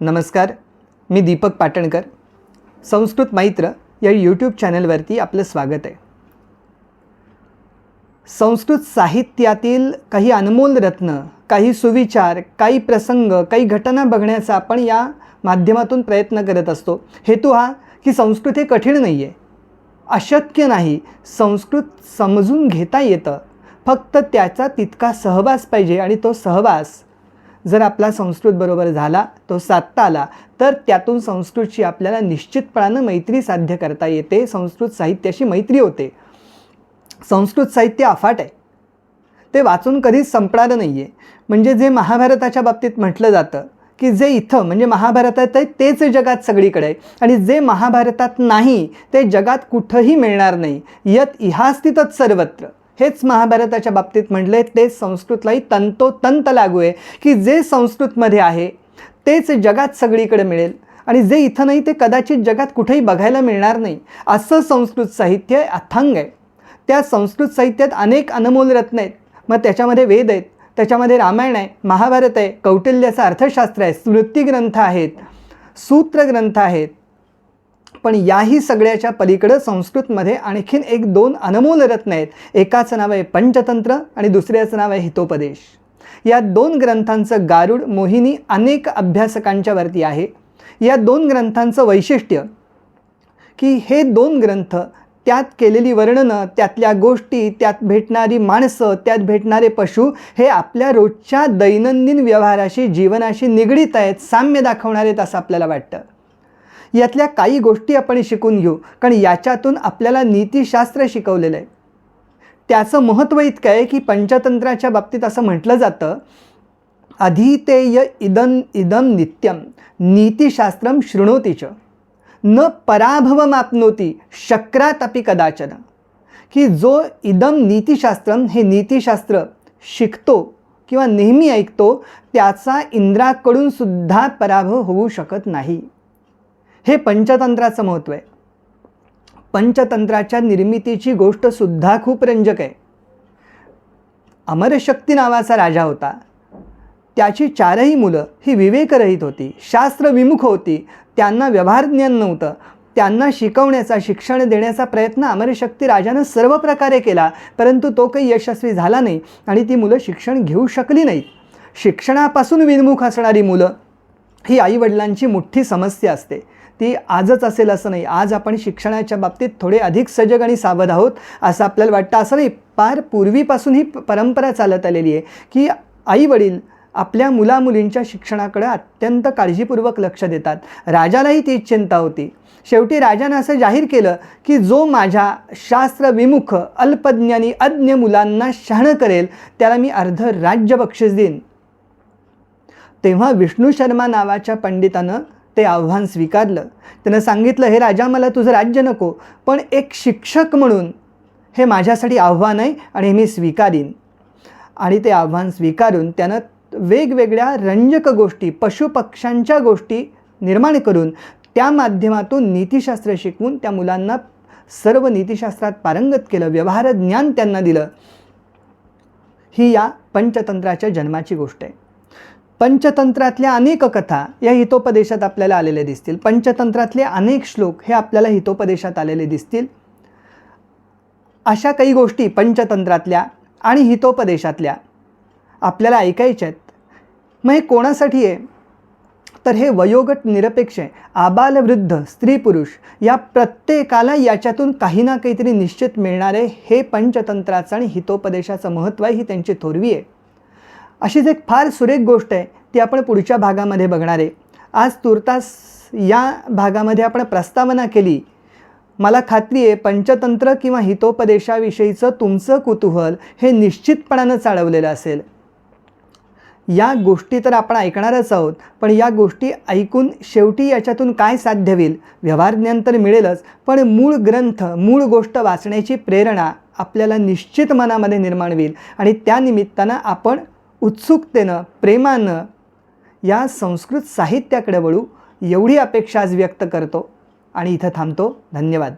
नमस्कार मी दीपक पाटणकर. संस्कृत मैत्र या यूट्यूब चॅनलवरती आपलं स्वागत आहे. संस्कृत साहित्यातील काही अनमोल रत्न काही सुविचार काही प्रसंग काही घटना बघण्याचा आपण या माध्यमातून प्रयत्न करत असतो. हेतू हा की संस्कृत हे कठीण नाही आहे अशक्य नाही संस्कृत समजून घेता येतं. फक्त त्याचा तितका सहवास पाहिजे आणि तो सहवास जर आपला संस्कृतबरोबर झाला तो साधता आला तर त्यातून संस्कृतची आपल्याला निश्चितपणानं मैत्री साध्य करता येते संस्कृत साहित्याशी मैत्री होते. संस्कृत साहित्य अफाट आहे. ते वाचून कधीच संपणारं नाही आहे म्हणजे जे महाभारताच्या बाबतीत म्हटलं जातं की जे इथं म्हणजे महाभारतात आहे तेच जगात सगळीकडे आहे. आणि जे महाभारतात नाही ते जगात कुठंही मिळणार नाही. यत इहास्तितच सर्वत्र. हेच महाभारताच्या बाबतीत म्हटलं आहे तेच संस्कृतलाही तंतोतंत लागू आहे की जे संस्कृतमध्ये आहे तेच जगात सगळीकडे मिळेल. आणि जे इथं नाही ते कदाचित जगात कुठेही बघायला मिळणार नाही. असं संस्कृत साहित्य अथांग आहे. त्या संस्कृत साहित्यात अनेक अनमोल रत्न आहेत. मग त्याच्यामध्ये वेद आहेत त्याच्यामध्ये रामायण आहे महाभारत आहे कौटिल्याचं अर्थशास्त्र आहे स्मृतिग्रंथ आहेत सूत्रग्रंथ आहेत पण याही सगळ्याच्या पलीकडं संस्कृतमध्ये आणखीन एक दोन अनमोल रत्न आहेत. एकाचं नाव आहे पंचतंत्र आणि दुसऱ्याचं नाव आहे हितोपदेश. या दोन ग्रंथांचं गारुड मोहिनी अनेक अभ्यासकांच्या वरती आहे. या दोन ग्रंथांचं वैशिष्ट्य की हे दोन ग्रंथ त्यात केलेली वर्णनं त्यातल्या गोष्टी त्यात भेटणारी माणसं त्यात भेटणारे पशु हे आपल्या रोजच्या दैनंदिन व्यवहाराशी जीवनाशी निगडीत आहेत साम्य दाखवणार आहेत असं आपल्याला वाटतं. यातल्या काही गोष्टी आपण शिकून घेऊ. कारण याच्यातून आपल्याला नीतिशास्त्र शिकवलेलं आहे. त्याचं महत्त्व इतकं आहे की पंचतंत्राच्या बाबतीत असं म्हटलं जातं अधीतेय इदं इदं नित्यं नीतिशास्त्रं शृणोतीच च. न पराभवमाप्नोती शक्रात अपि कदाचन. की जो इदम नीतिशास्त्रम हे नीतिशास्त्र शिकतो किंवा नेहमी ऐकतो त्याचा इंद्राकडून सुद्धा पराभव होऊ शकत नाही. हे पंचतंत्राचं महत्त्व आहे. पंचतंत्राच्या निर्मितीची गोष्टसुद्धा खूप रंजक आहे. अमरशक्ती नावाचा राजा होता. त्याची चारही मुलं ही विवेकरहित होती शास्त्रविमुख होती त्यांना व्यवहारज्ञान नव्हतं त्यांना शिकवण्याचा शिक्षण देण्याचा प्रयत्न अमरशक्ती राजानं सर्व प्रकारे केला परंतु तो काही यशस्वी झाला नाही आणि ती मुलं शिक्षण घेऊ शकली नाहीत. शिक्षणापासून विमुख असणारी मुलं ही आईवडिलांची मोठी समस्या असते. ती आजच असेल असं नाही. आज आपण शिक्षणाच्या बाबतीत थोडे अधिक सजग आणि सावध आहोत असं आपल्याला वाटतं. असं नाही फार पूर्वीपासून ही परंपरा चालत आलेली आहे की आईवडील आपल्या मुलामुलींच्या शिक्षणाकडे अत्यंत काळजीपूर्वक लक्ष देतात. राजालाही तीच चिंता होती. शेवटी राजानं असं जाहीर केलं की जो माझ्या शास्त्रविमुख अल्पज्ञानी अज्ञ मुलांना शहाणं करेल त्याला मी अर्ध राज्य बक्षीस देईन. तेव्हा विष्णू शर्मा नावाच्या पंडितानं ते आव्हान स्वीकारलं. त्यानं सांगितलं हे राजा मला तुझं राज्य नको पण एक शिक्षक म्हणून हे माझ्यासाठी आव्हान आहे आणि हे मी स्वीकारीन. आणि ते आव्हान स्वीकारून त्यानं वेगवेगळ्या रंजक गोष्टी पशुपक्ष्यांच्या गोष्टी निर्माण करून त्या माध्यमातून नीतिशास्त्र शिकवून त्या मुलांना सर्व नीतिशास्त्रात पारंगत केलं व्यवहार ज्ञान त्यांना दिलं. ही या पंचतंत्राच्या जन्माची गोष्ट आहे. पंचतंत्रातल्या अनेक कथा या हितोपदेशात आपल्याला आलेल्या दिसतील. पंचतंत्रातले अनेक श्लोक हे आपल्याला हितोपदेशात आलेले दिसतील. अशा काही गोष्टी पंचतंत्रातल्या आणि हितोपदेशातल्या आपल्याला ऐकायच्या आहेत. मग हे कोणासाठी आहे? तर हे वयोगट निरपेक्ष आहे. आबालवृद्ध स्त्री पुरुष या प्रत्येकाला याच्यातून काही ना काहीतरी निश्चित मिळणारे हे पंचतंत्राचं आणि हितोपदेशाचं महत्त्व आहे ही त्यांची थोरवी आहे. अशीच एक फार सुरेख गोष्ट आहे ती आपण पुढच्या भागामध्ये बघणार आहे. आज तुर्तास या भागामध्ये आपण प्रस्तावना केली. मला खात्री आहे पंचतंत्र किंवा हितोपदेशाविषयीचं तुमचं कुतूहल हे निश्चितपणानं चाळवलेलं असेल. या गोष्टी तर आपण ऐकणारच आहोत पण या गोष्टी ऐकून शेवटी याच्यातून काय साध्य होईल? व्यवहारज्ञान तर मिळेलच पण मूळ ग्रंथ मूळ गोष्ट वाचण्याची प्रेरणा आपल्याला निश्चित मनामध्ये निर्माण होईल आणि त्या निमित्तानं आपण उत्सुकतेनं प्रेमानं या संस्कृत साहित्याकडे वळू एवढी अपेक्षा आज व्यक्त करतो. आणि इथं थांबतो. धन्यवाद.